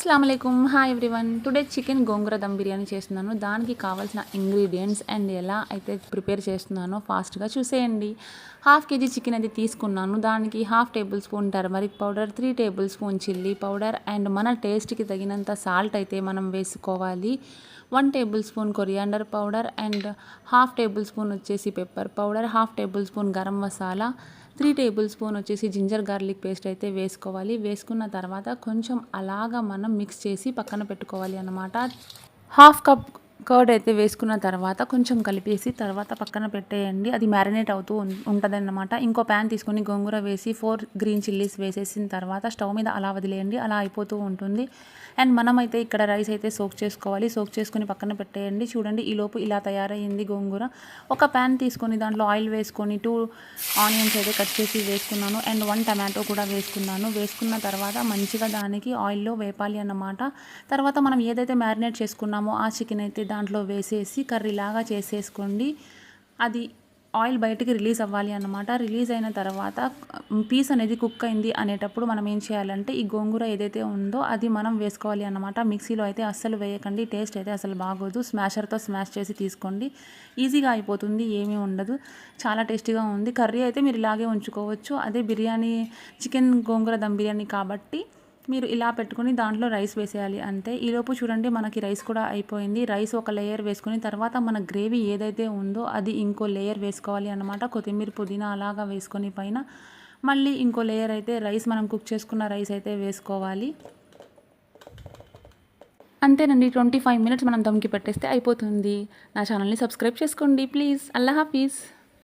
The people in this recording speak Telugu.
అస్సలం hi everyone today chicken gongura dum biryani చేస్తున్నాను. దానికి కావాల్సిన ఇంగ్రీడియంట్స్ అండ్ ఎలా అయితే ప్రిపేర్ చేస్తున్నానో ఫాస్ట్గా చూసేయండి. హాఫ్ కేజీ చికెన్ అయితే తీసుకున్నాను. దానికి half tablespoon turmeric powder three tablespoon chilli powder and మన టేస్ట్కి తగినంత సాల్ట్ అయితే మనం వేసుకోవాలి. One tablespoon coriander powder and half tablespoon వచ్చేసి pepper powder half tablespoon garam masala three tablespoon వచ్చేసి జింజర్ గార్లిక్ పేస్ట్ అయితే వేసుకోవాలి. వేసుకున్న తర్వాత కొంచెం అలాగా మనం మిక్స్ చేసి పక్కన పెట్టుకోవాలి అన్నమాట. హాఫ్ కప్ కర్డ్ అయితే వేసుకున్న తర్వాత కొంచెం కలిపేసి తర్వాత పక్కన పెట్టేయండి. అది మ్యారినేట్ అవుతూ ఉంటుందన్నమాట. ఇంకో ప్యాన్ తీసుకొని గోంగూర వేసి ఫోర్ గ్రీన్ చిల్లీస్ వేసేసిన తర్వాత స్టవ్ మీద అలా వదిలేయండి. అలా అయిపోతూ ఉంటుంది. అండ్ మనమైతే ఇక్కడ రైస్ అయితే సోక్ చేసుకోవాలి. సోక్ చేసుకొని పక్కన పెట్టేయండి. చూడండి ఈ లోపు ఇలా తయారయ్యింది గోంగూర. ఒక ప్యాన్ తీసుకొని దాంట్లో ఆయిల్ వేసుకొని టూ ఆనియన్స్ అయితే కట్ చేసి వేసుకున్నాను. అండ్ వన్ టమాటో కూడా వేసుకున్నాను. వేసుకున్న తర్వాత మంచిగా దానికి ఆయిల్లో వేపాలి అన్నమాట. తర్వాత మనం ఏదైతే మ్యారినేట్ చేసుకున్నామో ఆ చికెన్ అయితే దాంట్లో వేసేసి కర్రీలాగా చేసేసుకోండి. అది ఆయిల్ బయటికి రిలీజ్ అవ్వాలి అన్నమాట. రిలీజ్ అయిన తర్వాత పీస్ అనేది కుక్ అయింది అనేటప్పుడు మనం ఏం చేయాలంటే ఈ గోంగూర ఏదైతే ఉందో అది మనం వేసుకోవాలి అన్నమాట. మిక్సీలో అయితే అస్సలు వేయకండి. టేస్ట్ అయితే అసలు బాగోదు. స్మాషర్తో స్మాష్ చేసి తీసుకోండి. ఈజీగా అయిపోతుంది. ఏమీ ఉండదు. చాలా టేస్టీగా ఉంది. కర్రీ అయితే మీరు ఇలాగే ఉంచుకోవచ్చు. అదే బిర్యానీ చికెన్ గోంగూర దమ్ బిర్యానీ కాబట్టి మీరు ఇలా పెట్టుకుని దాంట్లో రైస్ వేసేయాలి అంతే ఈలోపు చూడండి మనకి రైస్ కూడా అయిపోయింది. రైస్ ఒక లేయర్ వేసుకుని తర్వాత మన గ్రేవీ ఏదైతే ఉందో అది ఇంకో లేయర్ వేసుకోవాలి అనమాట కొత్తిమీర పుదీనా అలాగా వేసుకొని పైన మళ్ళీ ఇంకో లేయర్ అయితే రైస్ మనం కుక్ చేసుకున్న రైస్ అయితే వేసుకోవాలి. అంతేనండి. ట్వంటీ ఫైవ్ మినిట్స్ మనం దమ్కి పెట్టేస్తే అయిపోతుంది. నా ఛానల్ని సబ్స్క్రైబ్ చేసుకోండి ప్లీజ్. అల్లా హాఫీజ్.